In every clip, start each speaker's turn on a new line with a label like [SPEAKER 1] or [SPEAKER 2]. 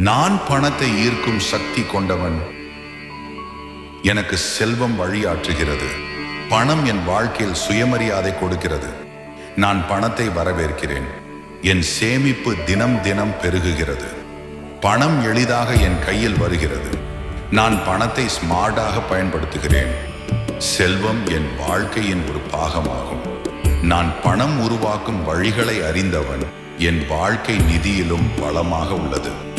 [SPEAKER 1] நான் பணத்தை ஈர்க்கும் சக்தி கொண்டவன் எனக்கு செல்வம் வழியாற்றுகிறது. பணம் என் வாழ்க்கையில் சுயமரியாதை கொடுக்கிறது. நான் பணத்தை வரவேற்கிறேன். என் சேமிப்பு தினம் தினம் பெருகுகிறது. பணம் எளிதாக என் கையில் வருகிறது. நான் பணத்தை ஸ்மார்ட்டாக பயன்படுத்துகிறேன். செல்வம் என் வாழ்க்கையின் ஒரு பாகமாகும். நான் பணம் உருவாக்கும் வழிகளை அறிந்தவன் என் வாழ்க்கை நிதியிலும் பலமாக உள்ளது.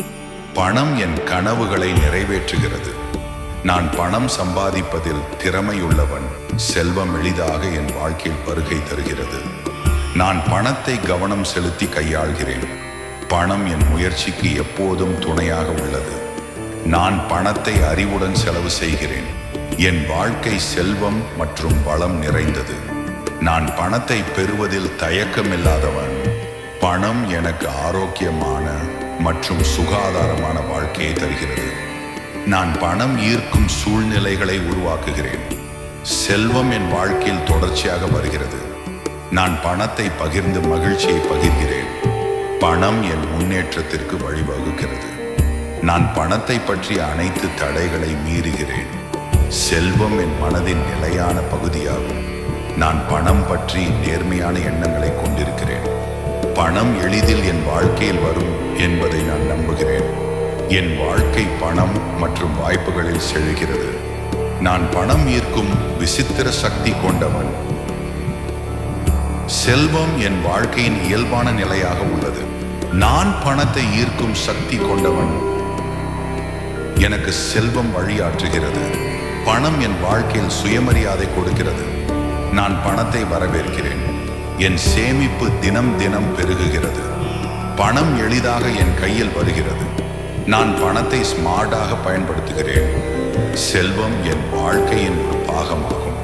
[SPEAKER 1] பணம் என் கனவுகளை நிறைவேற்றுகிறது. நான் பணம் சம்பாதிப்பதில் திறமையுள்ளவன் செல்வம் எளிதாக என் வாழ்க்கையில் வருகை தருகிறது. நான் பணத்தை கவனம் செலுத்தி கையாள்கிறேன். பணம் என் முயற்சிக்கு எப்போதும் துணையாக உள்ளது. நான் பணத்தை அறிவுடன் செலவு செய்கிறேன். என் வாழ்க்கை செல்வம் மற்றும் வளம் நிறைந்தது. நான் பணத்தை பெறுவதில் தயக்கமில்லாதவன். பணம் எனக்கு ஆரோக்கியமான மற்றும் சுகாதாரமான வாழ்க்கையை தருகிறது. நான் பணம் ஈர்க்கும் சூழ்நிலைகளை உருவாக்குகிறேன். செல்வம் என் வாழ்க்கையில் தொடர்ச்சியாக வருகிறது. நான் பணத்தை பகிர்ந்து மகிழ்ச்சியை பகிர்கிறேன். பணம் என் முன்னேற்றத்திற்கு வழிவகுக்கிறது. நான் பணத்தை பற்றிய அனைத்து தடைகளை மீறுகிறேன். செல்வம் என் மனதின் நிலையான பகுதியாகும். நான் பணம் பற்றி நேர்மையான எண்ணங்களை கொண்டிருக்கிறேன். பணம் எளிதில் என் வாழ்க்கையில் வரும் என்பதை நான் நம்புகிறேன். என் வாழ்க்கை பணம் மற்றும் வாய்ப்புகளில் செழுகிறது நான் பணம் ஈர்க்கும் விசித்திர சக்தி கொண்டவன். செல்வம் என் வாழ்க்கையின் இயல்பான நிலையாக உள்ளது. நான் பணத்தை ஈர்க்கும் சக்தி கொண்டவன். எனக்கு செல்வம் வழியாற்றுகிறது. பணம் என் வாழ்க்கையில் சுயமரியாதை கொடுக்கிறது. நான் பணத்தை வரவேற்கிறேன். என் சேமிப்பு தினம் தினம் பெருகுகிறது. பணம் எளிதாக என் கையில் வருகிறது. நான் பணத்தை ஸ்மார்ட்டாக பயன்படுத்துகிறேன். செல்வம் என் வாழ்க்கையின் ஒரு பாகமாகும்.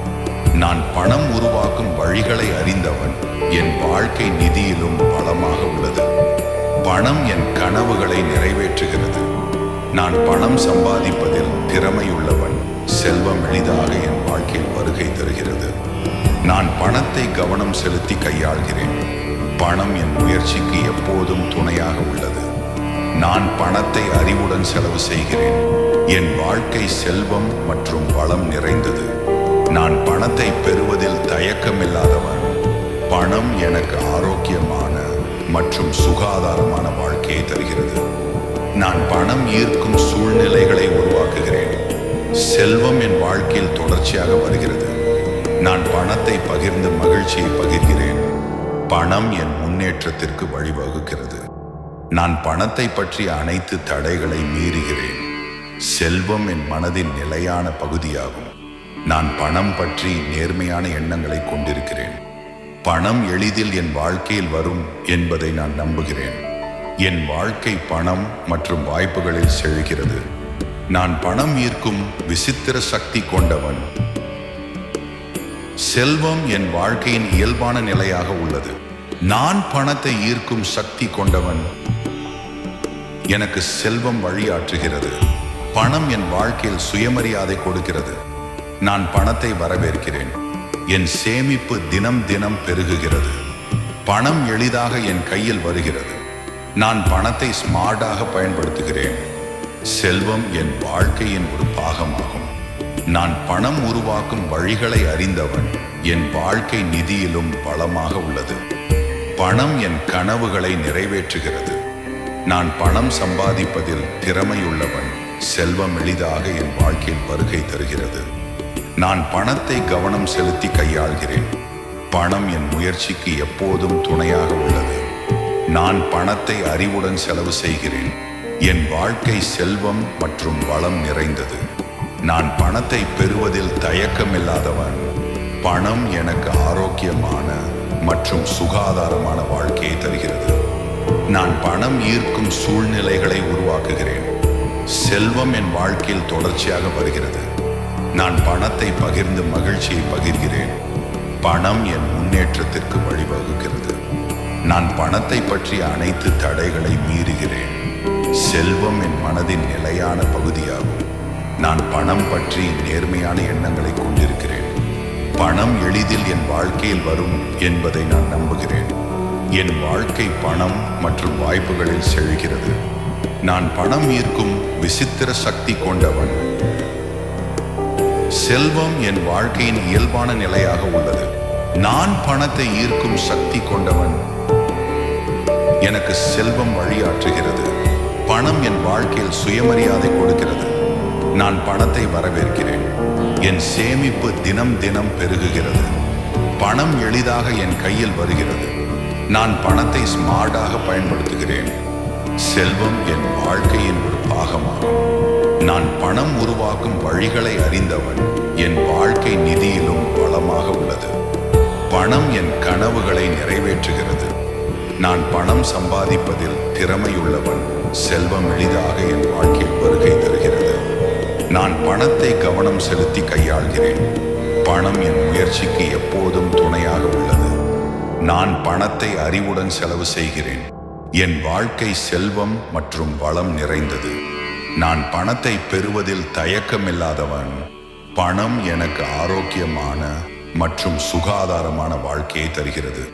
[SPEAKER 1] நான் பணம் உருவாக்கும் வழிகளை அறிந்தவன் என் வாழ்க்கை நிதியிலும் பலமாக உள்ளது. பணம் என் கனவுகளை நிறைவேற்றுகிறது. நான் பணம் சம்பாதிப்பதில் திறமையுள்ளவன். செல்வம் எளிதாக என் வாழ்க்கையில் வருகை தருகிறது. நான் பணத்தை கவனம் செலுத்தி கையாள்கிறேன். பணம் என் முயற்சிக்கு எப்போதும் துணையாக உள்ளது. நான் பணத்தை அறிவுடன் செலவு செய்கிறேன். என் வாழ்க்கை செல்வம் மற்றும் வளம் நிறைந்தது. நான் பணத்தை பெறுவதில் தயக்கமில்லாதவன். பணம் எனக்கு ஆரோக்கியமான மற்றும் சுகாதாரமான வாழ்க்கையை தருகிறது. நான் பணம் ஈர்க்கும் சூழ்நிலைகளை உருவாக்குகிறேன். செல்வம் என் வாழ்க்கையில் தொடர்ச்சியாக வருகிறது. நான் பணத்தை பகிர்ந்து மகிழ்ச்சியை பகிர்கிறேன். பணம் என் முன்னேற்றத்திற்கு வழிவகுக்கிறது. நான் பணத்தை பற்றிய அனைத்து தடைகளை மீறுகிறேன். செல்வம் என் மனதின் நிலையான பகுதியாகும். நான் பணம் பற்றி நேர்மையான எண்ணங்களை கொண்டிருக்கிறேன். பணம் எளிதில் என் வாழ்க்கையில் வரும் என்பதை நான் நம்புகிறேன். என் வாழ்க்கை பணம் மற்றும் வாய்ப்புகளில் செழுகிறது நான் பணம் ஈர்க்கும் விசித்திர சக்தி கொண்டவன். செல்வம் என் வாழ்க்கையின் இயல்பான நிலையாக உள்ளது. நான் பணத்தை ஈர்க்கும் சக்தி கொண்டவன் எனக்கு செல்வம் வழியாற்றுகிறது. பணம் என் வாழ்க்கையில் சுயமரியாதை கொடுக்கிறது. நான் பணத்தை வரவேற்கிறேன். என் சேமிப்பு தினம் தினம் பெருகுகிறது. பணம் எளிதாக என் கையில் வருகிறது. நான் பணத்தை ஸ்மார்ட்டாக பயன்படுத்துகிறேன். செல்வம் என் வாழ்க்கையின் ஒரு பாகமாகும். நான் பணம் உருவாக்கும் வழிகளை அறிந்தவன் என் வாழ்க்கை நிதியிலும் பலமாக உள்ளது. பணம் என் கனவுகளை நிறைவேற்றுகிறது. நான் பணம் சம்பாதிப்பதில் திறமையுள்ளவன் செல்வம் எளிதாக என் வாழ்க்கையில் வருகை தருகிறது. நான் பணத்தை கவனம் செலுத்தி கையாள்கிறேன். பணம் என் முயற்சிக்கு எப்போதும் துணையாக உள்ளது. நான் பணத்தை அறிவுடன் செலவு செய்கிறேன். என் வாழ்க்கை செல்வம் மற்றும் வளம் நிறைந்தது. நான் பணத்தை பெறுவதில் தயக்கமில்லாதவன். பணம் எனக்கு ஆரோக்கியமான மற்றும் சுகாதாரமான வாழ்க்கையை தருகிறது. நான் பணம் ஈர்க்கும் சூழ்நிலைகளை உருவாக்குகிறேன். செல்வம் என் வாழ்க்கையில் தொடர்ச்சியாக வருகிறது. நான் பணத்தை பகிர்ந்து மகிழ்ச்சியை பகிர்கிறேன். பணம் என் முன்னேற்றத்திற்கு வழிவகுக்கிறது. நான் பணத்தை பற்றிய அனைத்து தடைகளை மீறுகிறேன். செல்வம் என் மனதின் நிலையான பகுதியாகும். நான் பணம் பற்றி நேர்மையான எண்ணங்களை கொண்டிருக்கிறேன். பணம் எளிதில் என் வாழ்க்கையில் வரும் என்பதை நான் நம்புகிறேன். என் வாழ்க்கை பணம் மற்றும் வாய்ப்புகளில் செழுகிறது நான் பணம் ஈர்க்கும் விசித்திர சக்தி கொண்டவன். செல்வம் என் வாழ்க்கையின் இயல்பான நிலையாக உள்ளது. நான் பணத்தை ஈர்க்கும் சக்தி கொண்டவன். எனக்கு செல்வம் வழியாற்றுகிறது. பணம் என் வாழ்க்கையில் சுயமரியாதை கொடுக்கிறது. நான் பணத்தை வரவேற்கிறேன். என் சேமிப்பு தினம் தினம் பெருகுகிறது. பணம் எளிதாக என் கையில் வருகிறது. நான் பணத்தை ஸ்மார்ட்டாக பயன்படுத்துகிறேன். செல்வம் என் வாழ்க்கையின் ஒரு பாகமாகும். நான் பணம் உருவாக்கும் வழிகளை அறிந்தவன் என் வாழ்க்கை நிதியிலும் பலமாக உள்ளது. பணம் என் கனவுகளை நிறைவேற்றுகிறது. நான் பணம் சம்பாதிப்பதில் திறமையுள்ளவன் செல்வம் எளிதாக என் வாழ்க்கையில் வருகை தருகிறது நான் பணத்தை கவனம் செலுத்தி கையாள்கிறேன். பணம் என் முயற்சிக்கு எப்போதும் துணையாக உள்ளது. நான் பணத்தை அறிவுடன் செலவு செய்கிறேன். என் வாழ்க்கை செல்வம் மற்றும் வளம் நிறைந்தது. நான் பணத்தை பெறுவதில் தயக்கமில்லாதவன். பணம் எனக்கு ஆரோக்கியமான மற்றும் சுகாதாரமான வாழ்க்கையை தருகிறது.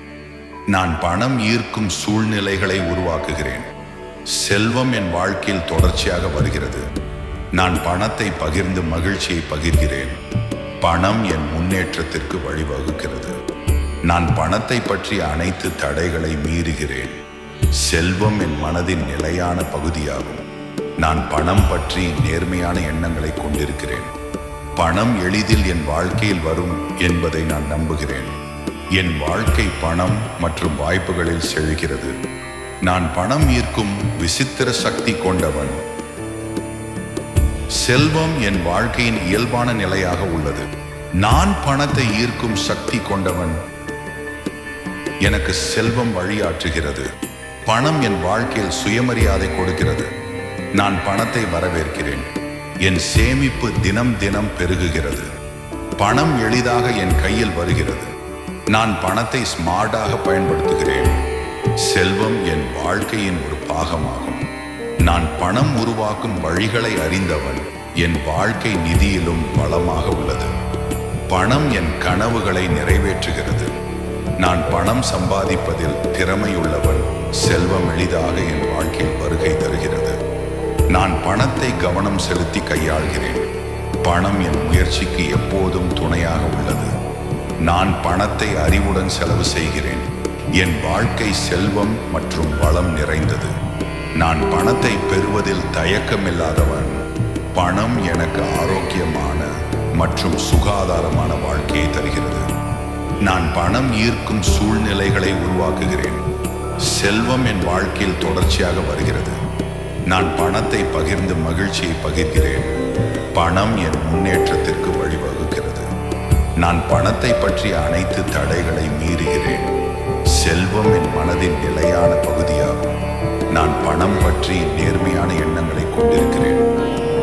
[SPEAKER 1] நான் பணம் ஈர்க்கும் சூழ்நிலைகளை உருவாக்குகிறேன். செல்வம் என் வாழ்க்கையில் தொடர்ச்சியாக வருகிறது. நான் பணத்தை பகிர்ந்து மகிழ்ச்சியை பகிர்கிறேன். பணம் என் முன்னேற்றத்திற்கு வழிவகுக்கிறது. நான் பணத்தை பற்றிய அனைத்து தடைகளை மீறுகிறேன். செல்வம் என் மனதின் நிலையான பகுதியாகும். நான் பணம் பற்றி நேர்மையான எண்ணங்களை கொண்டிருக்கிறேன். பணம் எளிதில் என் வாழ்க்கையில் வரும் என்பதை நான் நம்புகிறேன். என் வாழ்க்கை பணம் மற்றும் வாய்ப்புகளில் செழிக்கிறது. நான் பணம் ஈர்க்கும் விசித்திர சக்தி கொண்டவன். செல்வம் என் வாழ்க்கையின் இயல்பான நிலையாக உள்ளது. நான் பணத்தை ஈர்க்கும் சக்தி கொண்டவன் எனக்கு செல்வம் வழியாற்றுகிறது. பணம் என் வாழ்க்கையில் சுயமரியாதை கொடுக்கிறது. நான் பணத்தை வரவேற்கிறேன். என் சேமிப்பு தினம் தினம் பெருகுகிறது. பணம் எளிதாக என் கையில் வருகிறது. நான் பணத்தை ஸ்மார்ட்டாக பயன்படுத்துகிறேன். செல்வம் என் வாழ்க்கையின் ஒரு பாகமாகும். நான் பணம் உருவாக்கும் வழிகளை அறிந்தவன். என் வாழ்க்கை நிதியிலும் பலமாக உள்ளது. பணம் என் கனவுகளை நிறைவேற்றுகிறது. நான் பணம் சம்பாதிப்பதில் திறமையுள்ளவன். செல்வம் எளிதாக என் வாழ்க்கையில் வருகை தருகிறது. நான் பணத்தை கவனம் செலுத்தி கையாள்கிறேன். பணம் என் முயற்சிக்கு எப்போதும் துணையாக உள்ளது. நான் பணத்தை அறிவுடன் செலவு செய்கிறேன். என் வாழ்க்கை செல்வம் மற்றும் வளம் நிறைந்தது. நான் பணத்தை பெறுவதில் தயக்கமில்லாதவன். பணம் எனக்கு ஆரோக்கியமான மற்றும் சுகாதாரமான வாழ்க்கையை தருகிறது. நான் பணம் ஈர்க்கும் சூழ்நிலைகளை உருவாக்குகிறேன். செல்வம் என் வாழ்க்கையில் தொடர்ச்சியாக வருகிறது. நான் பணத்தை பகிர்ந்து மகிழ்ச்சியை பகிர்கிறேன். பணம் என் முன்னேற்றத்திற்கு வழிவகுக்கிறது. நான் பணத்தை பற்றிய அனைத்து தடைகளை மீறுகிறேன். செல்வம் என் மனதின் நிலையான பகுதியாகும். நான் பணம் பற்றி நேர்மையான எண்ணங்களை கொண்டிருக்கிறேன்.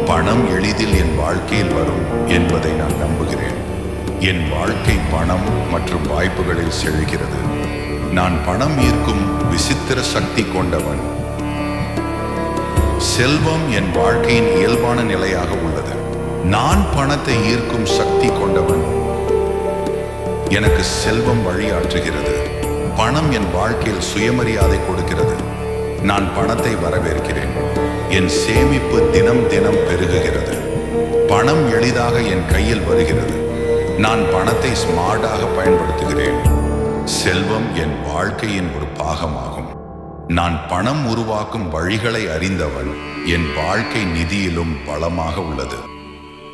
[SPEAKER 1] பணம் எளிதில் என் வாழ்க்கையில் வரும் என்பதை நான் நம்புகிறேன். என் வாழ்க்கை பணம் மற்றும் வாய்ப்புகளில் செழிக்கிறது நான் பணம் ஈர்க்கும் விசித்திர சக்தி கொண்டவன். செல்வம் என் வாழ்க்கையின் இயல்பான நிலையாக உள்ளது. நான் பணத்தை ஈர்க்கும் சக்தி கொண்டவன். எனக்கு செல்வம் வழியாற்றுகிறது. பணம் என் வாழ்க்கையில் சுயமரியாதை கொடுக்கிறது. நான் பணத்தை வரவேற்கிறேன். என் சேமிப்பு தினம் தினம் பெருகுகிறது. பணம் எளிதாக என் கையில் வருகிறது. நான் பணத்தை ஸ்மார்ட்டாக பயன்படுத்துகிறேன். செல்வம் என் வாழ்க்கையின் ஒரு பாகமாகும். நான் பணம் உருவாக்கும் வழிகளை அறிந்தவன் என் வாழ்க்கை நிதியிலும் பலமாக உள்ளது.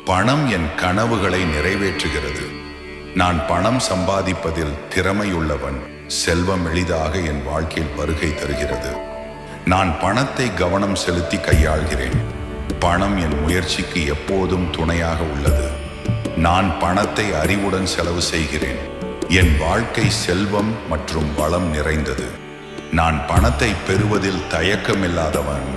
[SPEAKER 1] பணம் என் கனவுகளை நிறைவேற்றுகிறது. நான் பணம் சம்பாதிப்பதில் திறமையுள்ளவன் செல்வம் எளிதாக என் வாழ்க்கையில் வருகை தருகிறது. நான் பணத்தை கவனம் செலுத்தி கையாள்கிறேன். பணம் என் முயற்சிக்கு எப்போதும் துணையாக உள்ளது. நான் பணத்தை அறிவுடன் செலவு செய்கிறேன். என் வாழ்க்கை செல்வம் மற்றும் வளம் நிறைந்தது. நான் பணத்தை பெறுவதில் தயக்கமில்லாதவன்.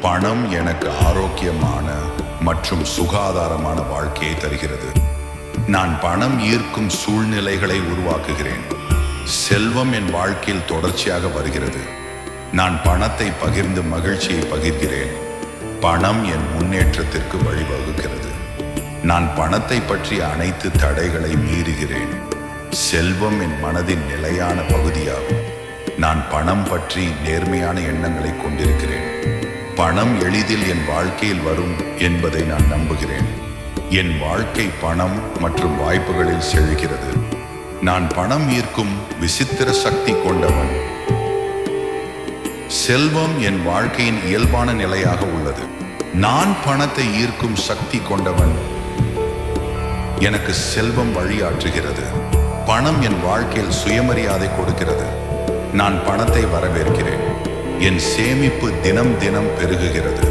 [SPEAKER 1] பணம் எனக்கு ஆரோக்கியமான மற்றும் சுகாதாரமான வாழ்க்கையை தருகிறது. நான் பணம் ஈர்க்கும் சூழ்நிலைகளை உருவாக்குகிறேன். செல்வம் என் வாழ்க்கையில் தொடர்ச்சியாக வருகிறது. நான் பணத்தை பகிர்ந்து மகிழ்ச்சியை பகிர்கிறேன். பணம் என் முன்னேற்றத்திற்கு வழிவகுக்கிறது. நான் பணத்தை பற்றிய அனைத்து தடைகளை மீறுகிறேன். செல்வம் என் மனதின் நிலையான பகுதியாகும். நான் பணம் பற்றி நேர்மையான எண்ணங்களை கொண்டிருக்கிறேன். பணம் எளிதில் என் வாழ்க்கையில் வரும் என்பதை நான் நம்புகிறேன். என் வாழ்க்கை பணம் மற்றும் வாய்ப்புகளில் செழிக்கிறது. நான் பணம் ஈர்க்கும் விசித்திர சக்தி கொண்டவன். செல்வம் என் வாழ்க்கையின் இயல்பான நிலையாக உள்ளது. நான் பணத்தை ஈர்க்கும் சக்தி கொண்டவன் எனக்கு செல்வம் வழியாற்றுகிறது. பணம் என் வாழ்க்கையில் சுயமரியாதை கொடுக்கிறது. நான் பணத்தை வரவேற்கிறேன். என் சேமிப்பு தினம் தினம் பெருகுகிறது.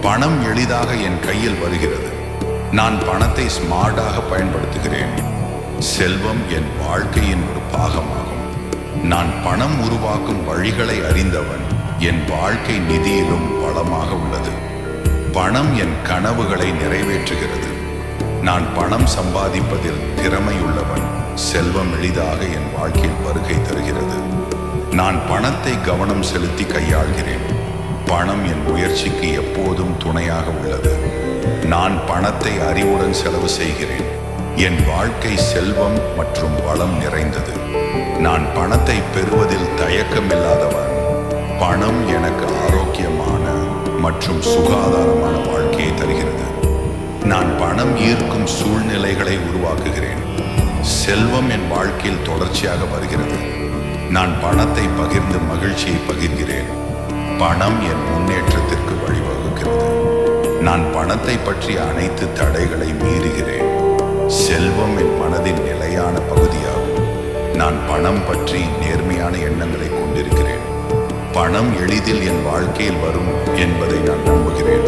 [SPEAKER 1] பணம் எளிதாக என் கையில் வருகிறது. நான் பணத்தை ஸ்மார்ட்டாக பயன்படுத்துகிறேன். செல்வம் என் வாழ்க்கையின் ஒரு பாகமாகும். நான் பணம் உருவாக்கும் வழிகளை அறிந்தவன் என் வாழ்க்கை நிதியிலும் பலமாக உள்ளது. பணம் என் கனவுகளை நிறைவேற்றுகிறது. நான் பணம் சம்பாதிப்பதில் திறமையுள்ளவன் செல்வம் எளிதாக என் வாழ்க்கையில் வருகை தருகிறது. நான் பணத்தை கவனம் செலுத்தி கையாள்கிறேன். பணம் என் முயற்சிக்கு எப்போதும் துணையாக உள்ளது. நான் பணத்தை அறிவுடன் செலவு செய்கிறேன். என் வாழ்க்கை செல்வம் மற்றும் வளம் நிறைந்தது. நான் பணத்தை பெறுவதில் தயக்கமில்லாதவன். பணம் எனக்கு ஆரோக்கியமான மற்றும் சுகாதாரமான வாழ்க்கையை தருகிறது. நான் பணம் ஈர்க்கும் சூழ்நிலைகளை உருவாக்குகிறேன். செல்வம் என் வாழ்க்கையில் தொடர்ச்சியாக வருகிறது. நான் பணத்தை பகிர்ந்து மகிழ்ச்சியை பகிர்கிறேன். பணம் என் முன்னேற்றத்திற்கு வழிவகுக்கிறது. நான் பணத்தை பற்றிய அனைத்து தடைகளை மீறுகிறேன். செல்வம் என் மனதின் நிலையான பகுதியாகும். நான் பணம் பற்றி நேர்மையான எண்ணங்களை கொண்டிருக்கிறேன். பணம் எளிதில் என் வாழ்க்கையில் வரும் என்பதை நான் நம்புகிறேன்.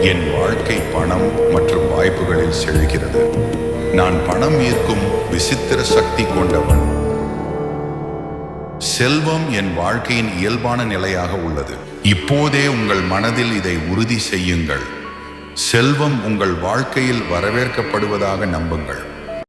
[SPEAKER 1] என் வாழ்க்கை பணம் மற்றும் வாய்ப்புகளில் செல்கிறது நான் பணம் ஈர்க்கும் விசித்திர சக்தி கொண்டவன். செல்வம் என் வாழ்க்கையின் இயல்பான நிலையாக உள்ளது. இப்போதே உங்கள் மனதில் இதை உறுதி செய்யுங்கள். செல்வம் உங்கள் வாழ்க்கையில் வரவேற்கப்படுவதாக நம்புங்கள்.